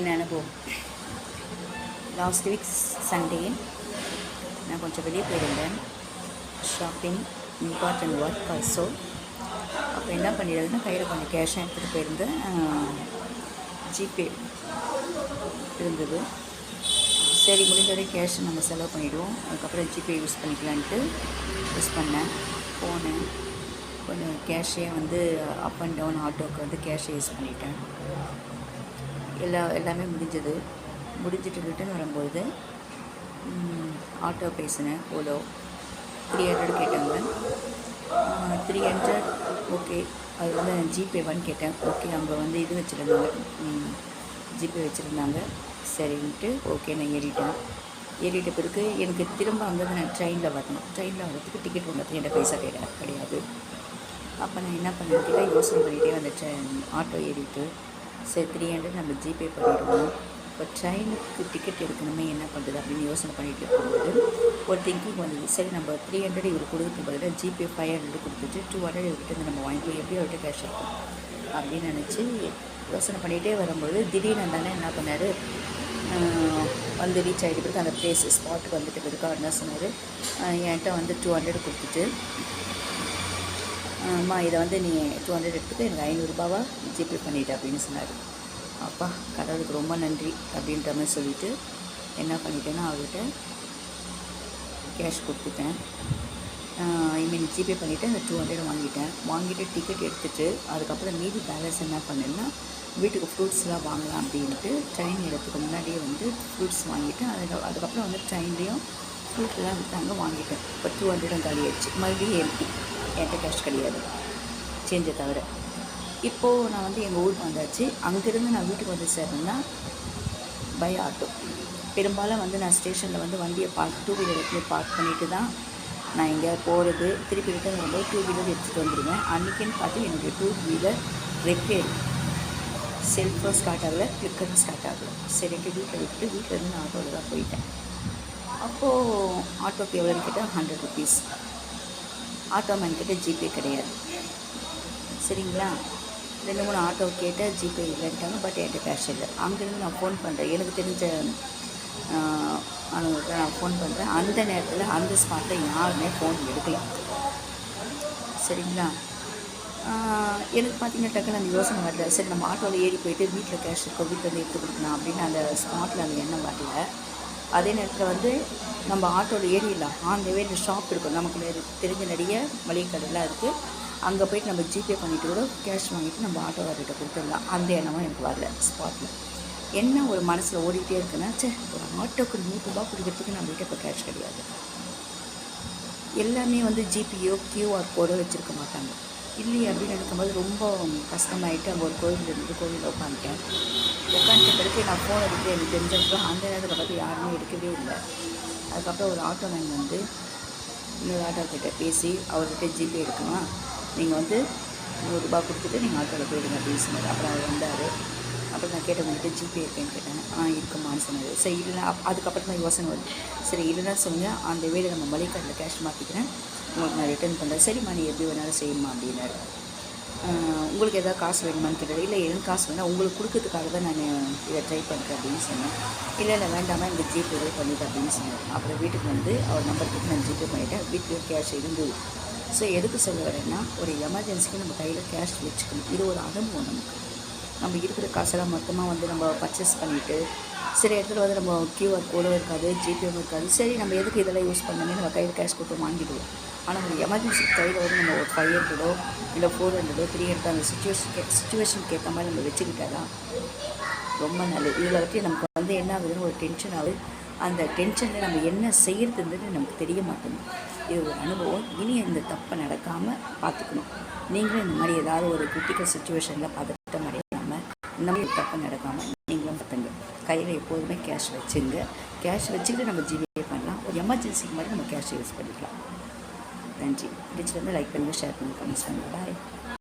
என்ன அனுபவம்? Last week Sunday நான் கொஞ்சம் வெளியே போயிருந்தேன். ஷாப்பிங் இம்பார்ட்டன்ட் ஒர்க் ஆல்சோ அப்போ என்ன பண்ணிடுறதுன்னா கையில் கொஞ்சம் கேஷாக எடுத்துகிட்டு போயிருந்தேன் ஜிபே இருந்தது. சரி முடிஞ்ச வரை கேஷ் நம்ம செலவு பண்ணிவிடுவோம் அதுக்கப்புறம் ஜிபே யூஸ் பண்ணிக்கலான்ட்டு யூஸ் பண்ணேன். போனேன். கொஞ்சம் கேஷே வந்து அப் அண்ட் டவுன் ஆட்டோக்கு வந்து கேஷே யூஸ் பண்ணிட்டேன். எல்லா எல்லாமே முடிஞ்சது. முடிஞ்சிட்டு ரிட்டன் வரும்போது ஆட்டோ பேசினேன் ஓலோ த்ரீ ஹண்ட்ரட் கேட்டாங்க. த்ரீ ஹண்ட்ரட் ஓகே அது வந்து நான் ஜிபேவான்னு கேட்டேன். ஓகே அங்கே வந்து இது வச்சுருந்தாங்க. ஜிபே வச்சுருந்தாங்க. சரின்ட்டு ஓகே நான் ஏறிட்டேன். ஏறிட்ட பிறகு எனக்கு திரும்ப அங்கே நான் ட்ரெயினில் வரணும். ட்ரெயினில் வரதுக்கு டிக்கெட் வாங்கிறதுக்கு என்கிட்ட பைசா கிடையாது கிடையாது. அப்போ நான் என்ன பண்ணேன் கேட்டால் யோசனை பண்ணிகிட்டே அந்த ட்ரெயின் ஆட்டோ ஏறிட்டு சரி த்ரீ ஹண்ட்ரட் நம்ம ஜிபே பண்ணிடுவோம். இப்போ ட்ரெயினுக்கு டிக்கெட் எடுக்கணுமே என்ன பண்ணுறது அப்படின்னு யோசனை பண்ணிட்டு இருக்கும்போது ஒரு திங்கிங் வந்தது. சரி நம்ம த்ரீ ஹண்ட்ரட் இவர் கொடுக்க பதிலாக ஜிபே ஃபைவ் ஹண்ட்ரட் கொடுத்துட்டு டூ ஹண்ட்ரட் இவர்கிட்ட நம்ம வாங்கிக்கோ எப்படி அவர்கிட்ட கேஷ் இருக்கும் அப்படின்னு நினச்சி யோசனை பண்ணிகிட்டே வரும்போது திடீர்னு தானே என்ன பண்ணார்? வந்து ரீச் ஆகிட்டு பிறகு அந்த பிளேஸ் ஸ்பாட்டுக்கு வந்துட்டு பிறகு அவர் என்ன சொன்னார் என்கிட்ட வந்து டூ ஹண்ட்ரட் கொடுத்துட்டு அம்மா இதை வந்து நீ டூ ஹண்ட்ரட் எடுத்துக்க எனக்கு ஐநூறுரூபாவா ஜிபே பண்ணிவிட்டு அப்படின்னு சொன்னார். அப்பா கடவுளுக்கு ரொம்ப நன்றி அப்படின்ற மாதிரி சொல்லிவிட்டு என்ன பண்ணிட்டேன்னா அவர்கிட்ட கேஷ் கொடுத்துட்டேன். ஐ மீன் ஜிபே பண்ணிவிட்டு அந்த டூ ஹண்ட்ரட் வாங்கிட்டேன். வாங்கிட்டு டிக்கெட் எடுத்துகிட்டு அதுக்கப்புறம் மீதி பேலன்ஸ் என்ன பண்ணேன்னா வீட்டுக்கு ஃப்ரூட்ஸ்லாம் வாங்கலாம் அப்படின்ட்டு ட்ரெயின் இடத்துக்கு முன்னாடியே வந்து ஃப்ரூட்ஸ் வாங்கிட்டேன். அதுக்கு அதுக்கப்புறம் வந்து ட்ரெயின்லேயும் ஃப்ரூட்லாம் விற்றாங்க வாங்கிட்டேன் இப்போ டூ ஹண்ட்ரடும் காலி ஆயிடுச்சு மறுபடியும் எம்டி என்கிட்ட கேஷ் கிடையாது. சேஞ்சை தவிர. இப்போது நான் வந்து எங்கள் ஊருக்கு வந்தாச்சு. அங்கேருந்து நான் வீட்டுக்கு வந்து சேர்றேன்னா பை ஆட்டோ பெரும்பாலும் வந்து நான் ஸ்டேஷனில் வந்து வண்டியை பார்க் டூ வீலர் எடுத்து பார்க் பண்ணிட்டு தான் நான் எங்கே போகிறது திருப்பி ரிட்டர்ன் வரும்போது டூ வீலர் எடுத்துகிட்டு வந்துடுவேன் அன்றைக்கின்னு பார்த்து என்னுடைய டூ வீலர் ரிப்பேர் செல்ஃபும் ஸ்டார்ட் ஆகலை ஃப்ளிக்கரும் ஸ்டார்ட் ஆகலை. சரிட்டு வீட்டில் விட்டு வீட்டில் இருந்து நான் ஆட்டோவில் தான் போயிட்டேன். அப்போது ஆட்டோக்கு எவ்வளோன்னு கேட்டால் ஹண்ட்ரட் ருபீஸ் ஆட்டோமேன்கிட்ட ஜிபே கிடையாது. சரிங்களா? ரெண்டு மூணு ஆட்டோ கேட்டால் ஜிபே இல்லைன்ட்டாங்க பட் என்கிட்ட கேஷ் இல்லை. அங்கேருந்து நான் ஃபோன் பண்ணுறேன் எனக்கு தெரிஞ்ச அவங்களுக்கு நான் ஃபோன் பண்ணுறேன் அந்த நேரத்தில் அந்த ஸ்பாட்டில் யாருமே ஃபோன் எடுக்கல. சரிங்களா? எனக்கு பார்த்தீங்கன்னா டக்குன்னு அந்த யோசனை வரல. சரி நம்ம ஆட்டோவில் ஏறி போயிட்டு வீட்டில் கேஷ் இருக்கோ வீட்டில் வந்து எடுத்து கொடுக்கலாம் அப்படின்னு அந்த ஸ்பாட்டில் அந்த எண்ணம் வரல. அதே நேரத்தில் வந்து நம்ம ஆட்டோவில் ஏறிடலாம். ஆன் த வே ஷாப் இருக்கும். நமக்கு தெரிஞ்ச நிறைய மளிகை கடைலாம் இருக்குது அங்கே போயிட்டு நம்ம ஜிபே பண்ணிவிட்டு கூட கேஷ் வாங்கிட்டு நம்ம ஆட்டோக்கார்கிட்ட கொடுத்துடலாம். அந்த எண்ணமும் எனக்கு வரல ஸ்பாட்டில் என்ன ஒரு மனசில் ஓடிக்கிட்டே இருக்குன்னா சே ஒரு ஆட்டோக்கு நூறுரூபா கொடுக்கறதுக்கு நம்மகிட்ட இப்போ கேஷ் கிடையாது. எல்லாமே வந்து ஜிபியோ கியூஆர் கோடோ வச்சுருக்க மாட்டாங்க. இல்லையே அப்படின்னு நினைக்கும்போது ரொம்ப கஷ்டமாயிட்டு அங்கே ஒரு கோவில் இருந்து கோவிலில் உட்காந்துட்டேன். உட்காந்துட்ட பிறகு நான் ஃபோன் எடுத்து எனக்கு தெரிஞ்சப்பறம் அந்த நேரத்தில் பார்த்து யாருமே எடுக்கவே இல்லை. அதுக்கப்புறம் ஒரு ஆட்டோ மேன் வந்து இன்னொரு ஆட்டோக்கிட்ட பேசி அவர்கிட்ட ஜிபே எடுக்கணும்? நீங்கள் வந்து நூறுரூபா கொடுத்துட்டு நீங்கள் ஆட்டோவில் போயிடுங்க அப்படின்னு சொன்னார். அப்புறம் அவர் வந்தார். அப்புறம் நான் கேட்டேன் உங்கள்கிட்ட ஜிபே இருக்கேன்னு கேட்டேன். ஆ இருக்குமான்னு சொன்னது. சரி இல்லைனா அதுக்கப்புறம் தான் யோசனை வருது. சரி இல்லைன்னா சொல்லுங்கள் அந்த வேலை நம்ம மளிகை கேஷ் மாற்றிக்கிறேன் உங்களுக்கு நான் ரிட்டர்ன் பண்ணுறேன் சரிம்மா நீ எப்படி வேணாலும் செய்யுமா அப்படின்னாரு. உங்களுக்கு எதாவது காசு வேணுமான்னு கேட்டார் இல்லை எனக்கு காசு வேணால் உங்களுக்கு கொடுக்கறதுக்காக தான் நான் இதை ட்ரை பண்ணுறேன் அப்படின்னு சொன்னேன். இல்லை இல்லை வேண்டாமா இந்த ஜிபே பண்ணிட்டு அப்படின்னு சொன்னார் அப்புறம் வீட்டுக்கு வந்து அவர் நம்பருக்கு நான் ஜிபே பண்ணிட்டேன். வீட்டுக்கு கேஷ் இருந்தது. ஸோ எதுக்கு சொல்ல வரேன்னா ஒரு எமர்ஜென்சிக்கு நம்ம கையில் கேஷ் வச்சுக்கணும். இது ஒரு அனுபவம் நமக்கு. நம்ம இருக்கிற காசெல்லாம் மொத்தமாக வந்து நம்ம பர்ச்சேஸ் பண்ணிவிட்டு சில இடத்துல வந்து நம்ம கியூஆர் கோடும் இருக்காது ஜிபேவும் இருக்காது. சரி நம்ம எதுக்கு இதெல்லாம் யூஸ் பண்ணணுமே நம்ம கையில் கேஷ் கொடுத்து வாங்கிடுவோம். ஆனால் ஒரு எமர்ஜென்சி கையில் வந்து நம்ம ஒரு ஃபைவ் ஹண்ட்ரடோ இல்லை ஃபோர் ஹண்ட்ரடோ த்ரீ ஹண்ட்ரட் அந்த சுச்சுவேஷன் சுச்சுவேஷனுக்கு ஏற்ற மாதிரி நம்ம வச்சுக்கிட்டாதான் ரொம்ப நல்லது. இதில் வச்சு நமக்கு வந்து என்ன ஆகுதுன்னு ஒரு டென்ஷன் ஆகுது. அந்த டென்ஷனில் நம்ம என்ன செய்கிறதுன்றது நமக்கு தெரிய மாட்டேங்குது. இது ஒரு அனுபவம். இனி இந்த தப்பை நடக்காமல் பார்த்துக்கணும். நீங்களும் இந்த மாதிரி ஏதாவது ஒரு கிரிட்டிக்கல் சுச்சுவேஷனில் பார்த்து இந்த மாதிரி தப்பு நடக்காமல் நீங்களும் பார்த்துங்க கையில் எப்போதுமே கேஷ் வச்சுங்க. கேஷ் வச்சுக்கிட்டு நம்ம ஜிபே பண்ணலாம். ஒரு எமர்ஜென்சிக்கு மாதிரி நம்ம கேஷ் யூஸ் பண்ணிக்கலாம். நன்றி. பிடிச்சிருந்து லைக் பண்ணுங்கள் ஷேர் பண்ணுங்கள் கமெண்ட்ஸ் பண்ணுங்கள் பாய்